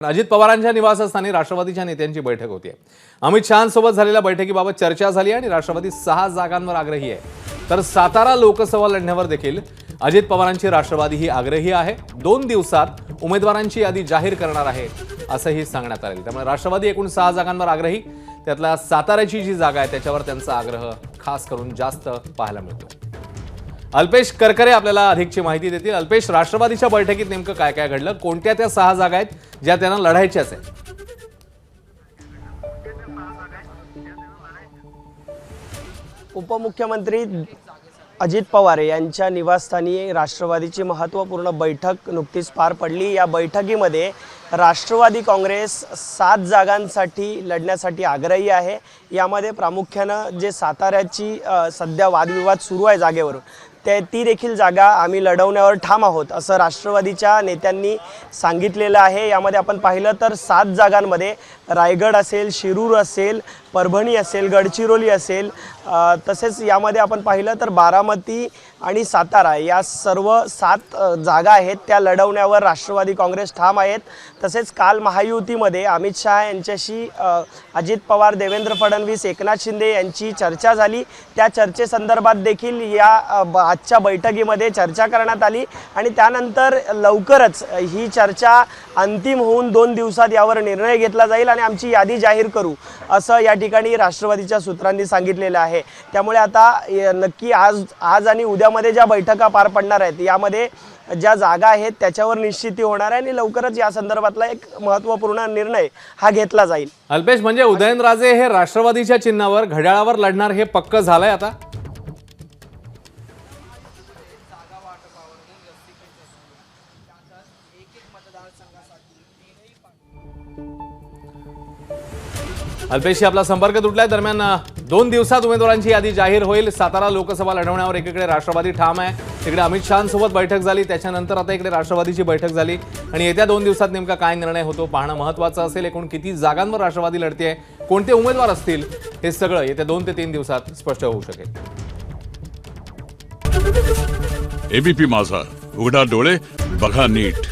अजित पवारांच्या निवासस्थानी राष्ट्रवादीच्या नेत्यांची बैठक होती अमित शहांसोबत झालेल्या बैठकीबाबत चर्चा झाली आणि राष्ट्रवादी सहा जागांवर आग्रही आहे. तर सातारा लोकसभा लढण्यावर देखील अजित पवारांची राष्ट्रवादी ही आग्रही आहे. दोन दिवसात उमेदवारांची यादी जाहीर करणार आहे असंही सांगण्यात आले त्यामुळे राष्ट्रवादी एकूण सहा जागांवर आग्रही त्यातल्या साताऱ्याची जी जागा आहे त्याच्यावर त्यांचा आग्रह खास करून जास्त पाहायला मिळतो अल्पेश करकरे आपल्याला अधिकची माहिती देतील. अल्पेश राष्ट्रवादीच्या बैठकीत नेमकं काय काय घडलं? कोणत्या त्या सहा जागा आहेत ज्या त्यांना लढायच्याच आहेत? उपमुख्यमंत्री अजित पवार यांच्या निवासस्थानी राष्ट्रवादीची महत्त्वपूर्ण बैठक नुकतीच पार पडली. या बैठकीमध्ये राष्ट्रवादी काँग्रेस सात जागांसाठी लढण्यासाठी आग्रही आहे. यामध्ये प्रामुख्यानं जे साताऱ्याची सध्या वादविवाद सुरू आहे जागेवरून ते ती देखील जागा आम्ही लढवण्यावर ठाम आहोत असं राष्ट्रवादीच्या नेत्यांनी सांगितलेलं आहे. यामध्ये आपण पाहिलं तर सात जागांमध्ये रायगड असेल शिरूर असेल परभणी असेल गडचिरोली असेल तसेच यामध्ये आपण पाहिलं तर बारामती आणि सातारा या सर्व सात जागा आहेत. त्या लढवण्यावर राष्ट्रवादी काँग्रेस ठाम आहेत. तसेच काल महायुतीमध्ये अमित शहा यांच्याशी अजित पवार देवेंद्र फडणवीस एकनाथ शिंदे यांची चर्चा झाली. त्या चर्चेसंदर्भात देखील या आजच्या बैठकीमध्ये चर्चा करण्यात आली आणि त्यानंतर लवकरच ही चर्चा अंतिम होऊन दोन दिवसात यावर निर्णय घेतला जाईल आणि आमची यादी जाहीर करू असं या ठिकाणी राष्ट्रवादीच्या सूत्रांनी सांगितलेलं आहे. त्यामुळे आता नक्की आज आज आणि उद्यामध्ये ज्या बैठका पार पडणार आहेत यामध्ये ज्या जागा आहेत त्याच्यावर निश्चिती होणार आहे आणि लवकरच या संदर्भातला एक महत्त्वपूर्ण निर्णय हा घेतला जाईल. अल्पेश म्हणजे उदयनराजे हे राष्ट्रवादीच्या चिन्हावर घड्याळावर लढणार हे पक्क झालंय आता? अल्पेशी आपला संपर्क तुटलाय. दरम्यान दोन दिवसात उमेदवारांची यादी जाहीर होईल. सातारा लोकसभा लढवण्यावर एकीकडे राष्ट्रवादी ठाम आहे. तिकडे अमित शहांसोबत बैठक झाली. त्याच्यानंतर आता इकडे राष्ट्रवादीची बैठक झाली. आणि येत्या दोन दिवसात नेमका काय निर्णय होतो पाहणं महत्वाचं असेल. एकूण किती जागांवर राष्ट्रवादी लढते कोणते उमेदवार असतील हे सगळं येत्या दोन ते तीन दिवसात स्पष्ट होऊ शकेल. एबीपी माझा. उघडा डोळे बघा नीट.